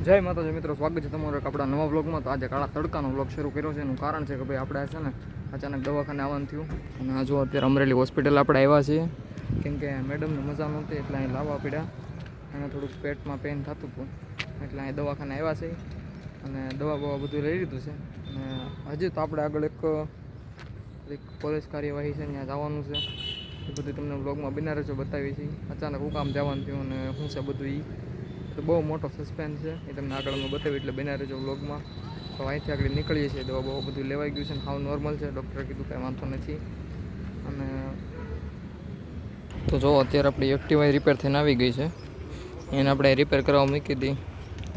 જય માતાજી મિત્રો, સ્વાગત છે તમારો આપણા નવા બ્લોગમાં તો આજે કાળા તડકાનો બ્લોગ શરૂ કર્યો છે. એનું કારણ છે કે ભાઈ આપણે છે ને અચાનક દવાખાને આવવાનું થયું. અને આ જો અત્યારે અમરેલી હોસ્પિટલ આપણે આવ્યા છીએ. કેમ કે મેડમને મજા નહોતી, એટલે અહીં લાવવા પડ્યા. અને થોડુંક પેટમાં પેઇન થતું હતું. એટલે અહીં દવાખાને આવ્યા છે અને દવા બવા બધું લઈ લીધું છે. અને હજી તો આપણે આગળ એક એક પોલીસ કાર્યવાહી છે ત્યાં જવાનું છે. એ બધું તમને બ્લોગમાં બિના રહેજો બતાવી છે અચાનક હું કામ જવાનું થયું અને શું છે બધું એ તો બહુ મોટો સસ્પેન્સ છે. એ તમને આગળ અમે બતાવી એટલે બન્યા રહેજો વ્લોગમાં તો અહીંથી આગળ નીકળીએ છીએ. દવા બહુ બધું લેવાઈ ગયું છે ને હાવ નોર્મલ છે. ડૉક્ટરે કીધું કાંઈ વાંધો નથી. અને તો જો, અત્યારે આપણી એક્ટિવા રિપેર થઈને આવી ગઈ છે. એને આપણે રિપેર કરવા મૂકી હતી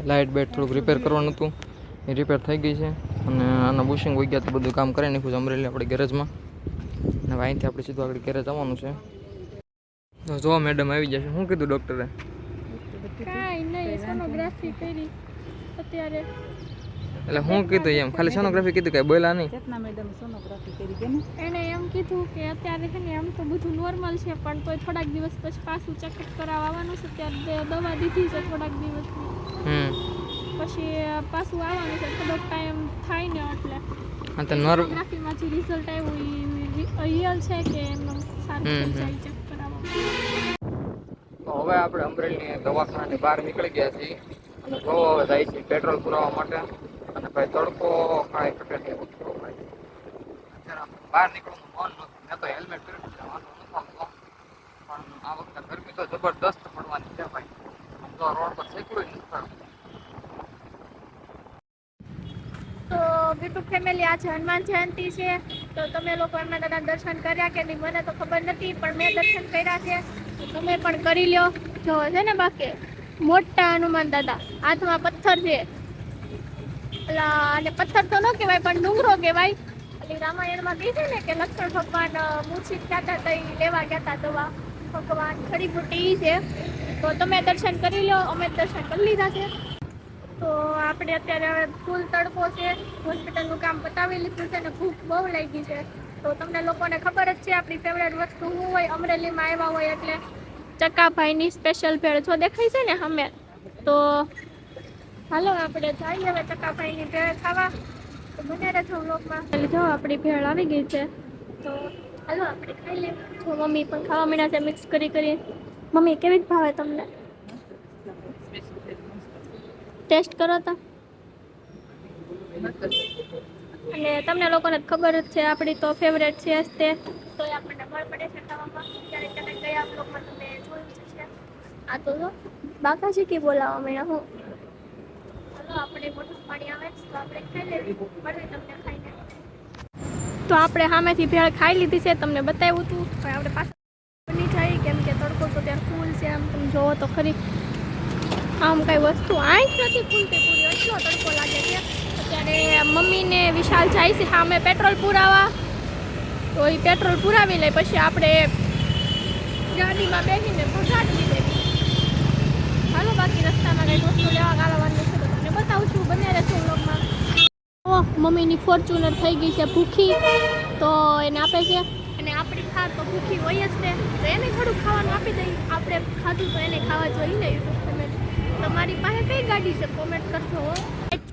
લાઇટ બેટ થોડુંક રિપેર કરવાનું હતું. એ રિપેર થઈ ગઈ છે. અને આના બુશિંગ વહી ગયા તો બધું કામ કરી નાખ્યું છે અમરેલી આપણી ગેરેજમાં અને અહીંથી આપણે સીધું આગળ ગેરેજ આવવાનું છે. જો મેડમ આવી જશે શું કીધું ડૉક્ટરે કાંઈ નહીં સોનોગ્રાફી કરી. અત્યારે એટલે હું કીધું એમ ખાલી સોનોગ્રાફી કીધું કે બોલ્યા નહીં? ચેતના મેડમ સોનોગ્રાફી કરી કે એને એણે એમ કીધું કે અત્યારે છે ને એમ તો બધું નોર્મલ છે પણ તોય થોડાક દિવસ પછી પાછું ચેકઅપ કરાવવા આવવાનું છે ત્યારે દવા દીધી છે થોડાક દિવસ હમ. પછી પાછું આવવાનું છે થોડોક ટાઈમ થાય ને એટલે. હા તો સોનોગ્રાફીમાં જે રિઝલ્ટ આવ્યું એ રિયલ છે કે એમ સારું થઈ જાય ચેક કરાવવા હવે આપણે અમરેલીની દવાખાનાની બહાર નીકળી ગયા છીએ. અને જો હવે જાય છે પેટ્રોલ પુરાવા માટે. અને ભાઈ તડકો કાંઈ ઘટે નહીં. એવું ભાઈ. બહાર નીકળવાનું મન નથી. મેં તો હેલ્મેટ પહેર્યું છે પણ આ વખતે ગરમી તો જબરદસ્ત પડવાની છે ભાઈ. તો રોડ પર સેકડું નથી. તો યુટ્યુબ ફેમિલી આજે હનુમાન જયંતિ છે, તો તમે લોકો એમના દાદા દર્શન કર્યા કે નહીં? મને તો ખબર નથી, પણ મેં દર્શન કર્યા છે. તમે પણ કરી લ્યો. જો છે ને બાકી, મોટા હનુમાન દાદા, હાથમાં પથ્થર છે. એટલે અને પથ્થર તો ન કહેવાય, પણ ડુંગરો કહેવાય. એટલે રામાયણમાં કહે છે ને કે લક્ષ્મણ ભગવાન મૂર્છિત હતા તો લેવા ગયા હતા દવા. ભગવાન ખડીબુટી ઈ છે. તો તમે દર્શન કરી લો અમે દર્શન કરી લીધા છે. તો આપણે અત્યારે હવે ફૂલ તડકો છે. હોસ્પિટલનું કામ પતાવી લીધું છે ને ભૂખ બહુ લાગી છે. તો તમને લોકોને ખબર જ છે, આપણી ફેવરેટ વસ્તુ શું હોય? અમરેલીમાં આવ્યા હોય એટલે ચકાભાઈની સ્પેશિયલ ભેળ જો દેખાય છે ને અમે તો હાલો આપણે જઈએ હવે ચકાભાઈની ભેળ ખાવા. તો મને રહેજો એટલે જો આપણી ભેળ આવી ગઈ છે. તો હાલો આપણે ખાઈ લઈએ. જો મમ્મી પણ ખાવા માંડ્યા છે મિક્સ કરી કરી. મમ્મી, કેવી જ ભાવે તમને? ટેસ્ટ કરો તો. અને તમને લોકોને ખબર જ છે આપણી તો ફેવરેટ છે જ તે. તો આપણને બળ પડે છે ખાવામાં. ક્યારેક ક્યારેક ગયા બ્લોગમાં તમે જોયું છે આ તો જો બાકાજી કી બોલાવો મળ્યા હું. ચાલો આપણે મોટું પાણી આવે તો આપણે ખાઈ લેવી મળે તમને ખાઈને તો આપણે સામેથી ભેળ ખાઈ લીધી છે તમને બતાવ્યું હતું. પણ આપણે પાછા બની જાય કેમ કે તડકો તો ત્યાં ફૂલ છે આમ તમે જોવો તો ખરી. આમ કઈ વસ્તુ આંખ નથી ફૂલતી પૂરી એટલો તડકો લાગે છે. અત્યારે મમ્મીને વિશાલ જાય છે સામે પેટ્રોલ પુરાવા. તો એ પેટ્રોલ પુરાવી લે, પછી આપણે ગાડીમાં બેસીને પહોંચાડી દે હાલો, બાકી રસ્તામાં કંઈ વસ્તુ લેવા ગાળવાનું છે તો તમને બતાવું છું, બને રહેશે વ્લોગમાં. મમ્મીની ફોર્ચ્યુનર થઈ ગઈ છે ભૂખી, તો એને આપે છે. અને આપણી ખાર તો ભૂખી હોય જ ને, તો એને થોડું ખાવાનું આપી દઈએ આપણે ખાધું તો એને ખાવા જોઈએ ને, યુટ્યુબ ફેમિલી તમારી પાસે કઈ ગાડી છે? કોમેન્ટ કરજો હો.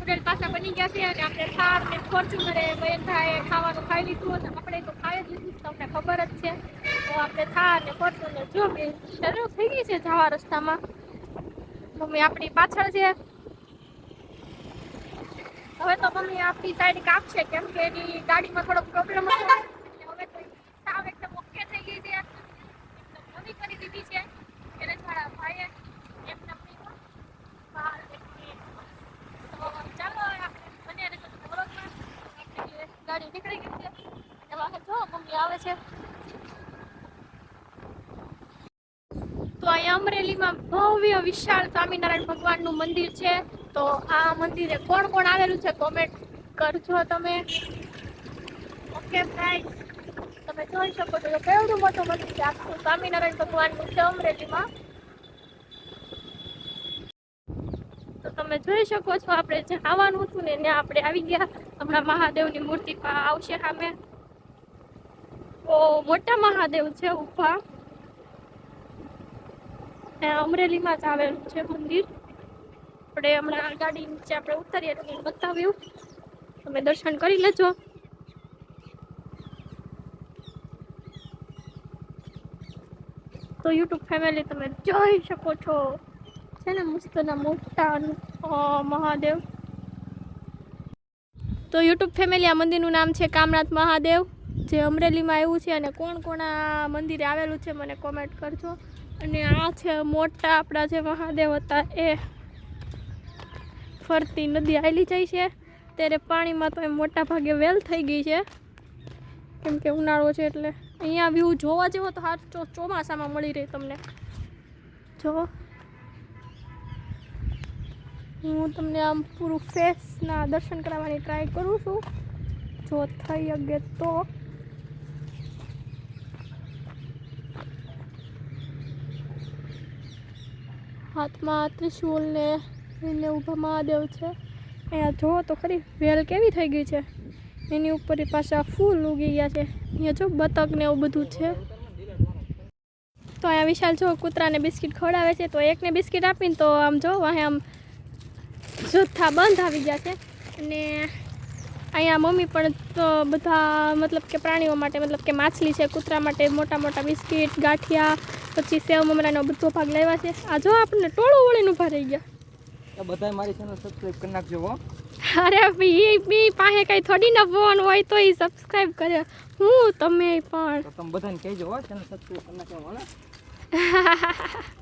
સ્ટુડન્ટ પાછા બની ગયા છે અને આપણે થાર ને ફોર્ચ્યુનરે બધાએ ખાવાનું ખાઈ લીધું અને આપણે તો ખાઈ જ લીધું તમને ખબર જ છે. તો આપણે થાર ને ફોર્ચ્યુનર જો બે શરૂ થઈ ગઈ છે જવા રસ્તામાં. મમ્મી આપણી પાછળ છે. હવે તો મમ્મી આપણી સાઈડ કાપશે કેમ કે એની ગાડીમાં થોડો પ્રોબ્લેમ હતો. હવે તો સાવ એકદમ ઓકે થઈ ગઈ છે. એકદમ નવી કરી દીધી છે. એને મારા ભાઈએ એમને આપણી બહાર નીકળી. તો ચાલો હવે આપણે બને રહેજો તમે વ્લોગમાં. આપણી ગાડી નીકળી ગઈ છે. તો અહીંયા અમરેલીમાં ભવ્ય વિશાળ સ્વામિનારાયણ ભગવાનનું મંદિર છે. તો આ મંદિરે કોણ કોણ આવેલું છે કોમેન્ટ કરજો તમે. ઓકે ગાઈસ તમે જોઈ શકો છો કેવડું મોટું મંદિર આખું સ્વામિનારાયણ ભગવાનનું છે અમરેલીમાં તો તમે જોઈ શકો છો, આપણે જે આવવાનું હતું ને ત્યાં આપણે આવી ગયા. હમણાં મહાદેવની મૂર્તિ આવશે સામે. બહુ મોટા મહાદેવ છે ઊભા અમરેલીમાં જ આવેલું છે મંદિર. આપણે હમણાં ગાડી નીચે આપણે ઉતરીએ તો તમને બતાવ્યું. તમે દર્શન કરી લેજો. તો યુટ્યુબ ફેમિલી તમે જોઈ શકો છો. છે ને મસ્તના મોટા મહાદેવ તો યુટ્યુબ ફેમિલી આ મંદિરનું નામ છે કામનાથ મહાદેવ. જે અમરેલીમાં આવ્યું છે અને કોણ કોણ આ મંદિરે આવેલું છે મને કોમેન્ટ કરજો. અને આ છે મોટા આપણા જે મહાદેવ હતા એ ફરતી નદી આવેલી જાય છે. ત્યારે પાણીમાં તો એ મોટા ભાગે વેલ થઈ ગઈ છે. કેમ કે ઉનાળો છે એટલે અહીંયા વ્યૂ જોવા જેવો તો હાથ ચોમાસામાં મળી રહે તમને. જો. હું તમને આમ પૂરું ફેસના દર્શન કરાવવાની ટ્રાય કરું છું. જો થઈ શકે તો. હાથમાં ત્રિશુલ ને એને ઊભા મહાદેવ છે. અહીંયા જુઓ તો ખરી, વેલ કેવી થઈ ગઈ છે. એની ઉપર પાછા ફૂલ ઉગી ગયા છે. અહીંયા જો બતક ને એવું બધું છે. તો અહીંયા વિશાલ જો કૂતરાને બિસ્કિટ ખવડાવે છે, તો એકને બિસ્કિટ આપીને તો આમ જો અહીંયા આમ જથ્થા બંધ આવી ગયા છે. અને અહીંયા મમ્મી પણ તો બધા મતલબ કે પ્રાણીઓ માટે મતલબ કે માછલી છે કૂતરા માટે મોટા મોટા બિસ્કિટ ગાંઠિયા પછી સેવ મમરાનો બધો ભાગ લાવ્યા છે. આ જો આપણને ટોળું વળીને ઊભા રહી ગયા. બધા મારી ચેનલ સબસ્ક્રાઇબ કરી નાખજો અરે બી બી પાસે કઈ થોડી ના ફોન હોય તો એ સબસ્ક્રાઇબ કરે. હું તમે પણ. તમે બધાને કહેજો ચેનલ સબસ્ક્રાઇબ કરી નાખજો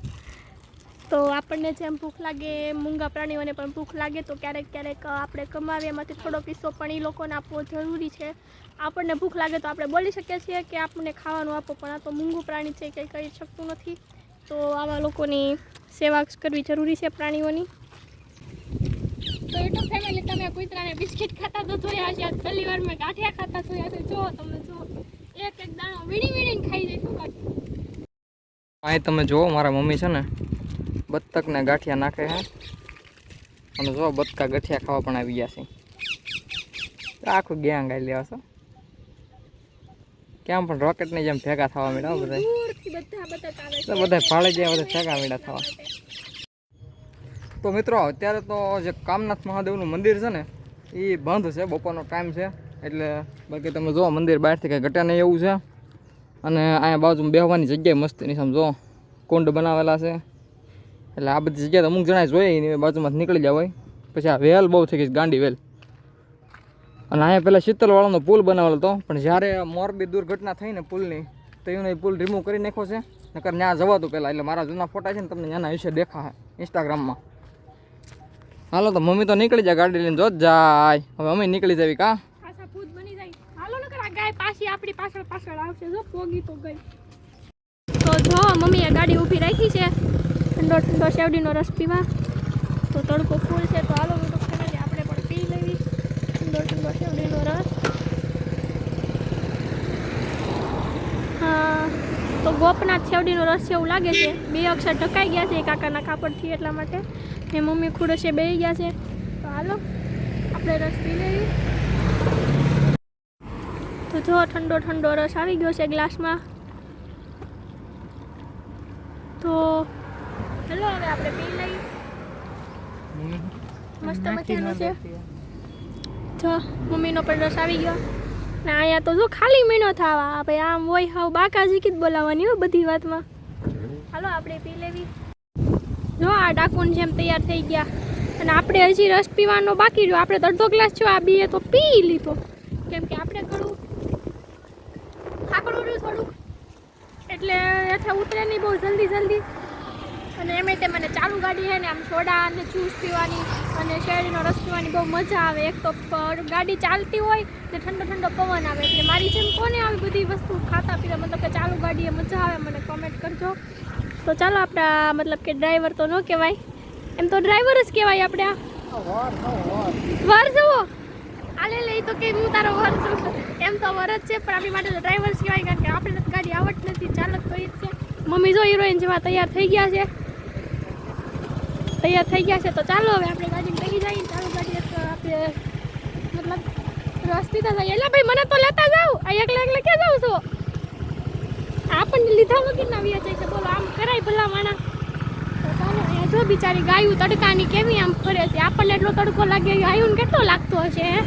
તો આપણને જેમ ભૂખ લાગે મૂંગા પ્રાણીઓને પણ ભૂખ લાગે તો ક્યારેક ક્યારેક આપણે કમાવીએ એમાંથી થોડો કિસ્સો પણ એ લોકોને આપવો જરૂરી છે. આપણને ભૂખ લાગે તો આપણે બોલી શકીએ છીએ કે આપણને ખાવાનું આપો પણ આ તો મૂંગું પ્રાણી છે કંઈ કહી શકતું નથી. તો આવા લોકોની સેવા કરવી જરૂરી છે પ્રાણીઓની. તો યુટ્યુબ ફેમિલી તમે કૂતરાને બિસ્કિટ ખાતા તો જોયા છે પહેલી વાર મેં ગાંઠિયા ખાતા જોયા છે જો તમે જો એક એક દાણો વીણી વીણીને ખાઈ જાય અહીં તમે જુઓ મારા મમ્મી છે ને બત્તકને ગાંઠિયા નાખે છે અને જો બતકા ગાંઠિયા ખાવા પણ આવી ગયા છે. આખું ગેંગ આવી લેવા છો. કેમ પણ રોકેટની જેમ ભેગા થવા મળ્યા બધા બધા ફાળે ગયા બધા ભેગા માંડ્યા થવા. તો મિત્રો, અત્યારે તો જે કામનાથ મહાદેવનું મંદિર છે ને, એ બંધ છે, બપોરનો ટાઈમ છે. એટલે બાકી તમે જુઓ મંદિર બહારથી કંઈ ઘટે નહીં એવું છે. અને અહીંયા બાજુમાં બેહવાની જગ્યાએ મસ્તીની સમજો કુંડ બનાવેલા છે. એટલે આ બધી જગ્યા તો અમુક જણા જોઈએ નહીં બાજુમાં નીકળી જાય હોય. પછી આ વેલ બહુ થઈ ગઈ ગાંડી વેલ. અને અહીંયા પહેલાં શીતલવાળાનો પુલ બનાવેલો હતો, પણ જ્યારે મોરબી દુર્ઘટના થઈ ને પુલની, તો એનો પુલ રિમૂવ કરી નાખ્યો છે. નકર ત્યાં જવાતું પહેલાં એટલે મારા જૂના ફોટા છે ને તમને એના વિશે દેખા ઇન્સ્ટાગ્રામમાં હાલો તો મમ્મી તો નીકળી જાય ગાડી લઈને જોત જાય. હવે અમે નીકળી જવી કા? તો જો, મમ્મીએ ગાડી ઊભી રાખી છે. ઠંડો ઠંડો શેવડીનો રસ પીવા. તો તડકો ફૂલ છે, તો હાલો બધું ફેમિલી આપણે પણ પી લેવી. ઠંડો ઠંડો શેવડીનો રસ. હા, તો ગોપનાથ શેવડીનો રસ છે એવું લાગે છે. બે અક્ષર ઢકાઈ ગયા છે કાકાના કાપડથી એટલા માટે. ને મમ્મી ખુડશે બે ગયા છે. તો હાલો, આપણે રસ પી લેવી. તો જો, ઠંડો ઠંડો રસ આવી ગયો છે ગ્લાસમાં. તો આપણે પી લઈએ. મસ્ત મજાનું છે. જો મમ્મીનો પણ રસ આવી ગયો. ને અહીંયા તો જો ખાલી મહિનો થવા. આપણે આમ હોય હાવ બાકાજી કીધ બોલાવવાની હોય બધી વાતમાં. હાલો આપણે પી લેવી. જો આ ડાકુન જેમ તૈયાર થઈ ગયા. અને આપણે હજી રસ પીવાનો બાકી રહ્યો. આપણે અડધો ગ્લાસ છો આ બીએ તો પી લીધો. કેમ કે આપણે કડું થાકડું રહ્યું થોડુંક. એટલે હેઠા ઉતરે નહીં બહુ જલ્દી જલ્દી. અને એમે તે મને ચાલુ ગાડી છે ને આમ સોડા અને જ્યુસ પીવાની અને શેરડીનો રસ પીવાની બહુ મજા આવે. એક તો ગાડી ચાલતી હોય ને ઠંડો ઠંડો પવન આવે એટલે મારી જેમ કોને આવી બધી વસ્તુ ખાતા પીતા, મતલબ કે ચાલુ ગાડીએ મજા આવે મને કોમેન્ટ કરજો. તો ચાલો આપણા મતલબ કે ડ્રાઈવર તો ન કહેવાય. એમ તો ડ્રાઈવર જ કહેવાય આપણે વાર જવો આલે લઈ તો કે હું તારો વર છું. એમ તો વર જ છે, પણ આપણી માટે ડ્રાઈવર જ કહેવાય, કારણ કે આપણે ગાડી આવડત નથી, ચાલક તો જ છે. મમ્મી જો હિરોઈન જેવા તૈયાર થઈ ગયા છે. તૈયાર થઈ ગયા છે, તો ચાલો હવે આપણે ગાડી લઈ જઈએ. ચાલો ગાડી આપણે મતલબ રસ તો જઈએ. એટલે ભાઈ, મને તો લેતા જાવ આ એકલા એકલા ક્યાં જાઉં છો? આપણને લીધા વગર ના વ્યા જાય છે. બોલો, આમ કરાય ભલા માણા તો ચાલો જો બિચારી ગાયું તડકાની કેવી આમ ફરે છે. આપણને એટલો તડકો લાગે ગાયું કેટલો લાગતો હશે હે?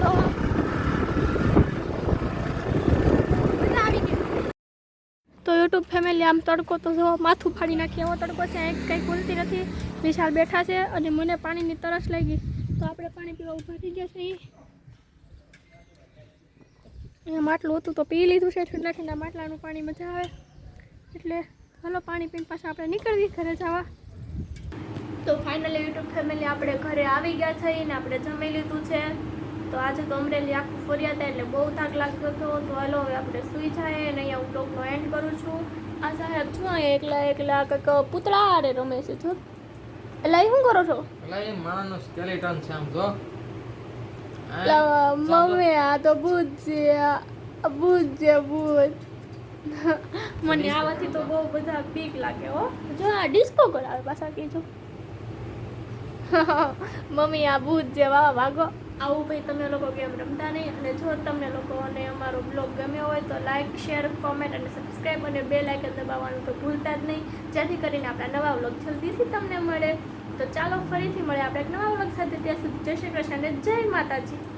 તો મજા આવી ગઈ તો યુટ્યુબ ફેમિલી આમ તડકો તો જો માથું ફાડી નાખી, એવો તડકો છે એક કંઈ ખુલતી નથી. વિશાલ બેઠા છે અને મને પાણીની તરસ લાગી. તો આપણે પાણી પીવા ઊભા થઈ ગયા છે અહીંયા માટલું હતું તો પી લીધું છે, ઠંડા ઠંડા માટલાનું પાણી મજા આવે. એટલે ચાલો પાણી પીને પાછા આપણે નીકળવી ઘરે જવા. તો ફાઇનલી યુટ્યુબ ફેમિલી આપણે ઘરે આવી ગયા છે ને આપણે જમી લીધું છે. આજે તો અમરેલી આખું ફર્યા હતા એટલે બહુ થાક લાગતો હતો. તો હાલો હવે આપણે સૂઈ જાય અને અહીંયા હું બ્લોગનો એન્ડ કરું છું. આ સાહેબ છું અહીંયા એકલા એકલા કંઈક પૂતળા હારે રમે છે જો એટલે શું કરો છો? એટલે એ માણસનો સ્કેલેટન છે આમ જો. મમ્મી આ તો ભૂત છે ભૂત છે ભૂત મને આવાથી તો બહુ બધા બીક લાગે હો. જો આ ડિસ્કો કરાવે પાછા કીધું મમ્મી આ ભૂત છે વાહ ભાગો આવું ભાઈ તમે લોકો ગેમ રમતા નહીં? અને જો તમને લોકોને અમારો બ્લોગ ગમ્યો હોય તો લાઇક શેર કોમેન્ટ અને સબસ્ક્રાઈબ અને બે લાઇકન દબાવવાનું તો ભૂલતા જ નહીં. જેથી કરીને આપણા નવા બ્લોગ જલ્દીથી તમને મળે. તો ચાલો ફરીથી મળે આપણે એક નવા બ્લોગ સાથે. ત્યાં સુધી જય શ્રી કૃષ્ણ અને જય માતાજી.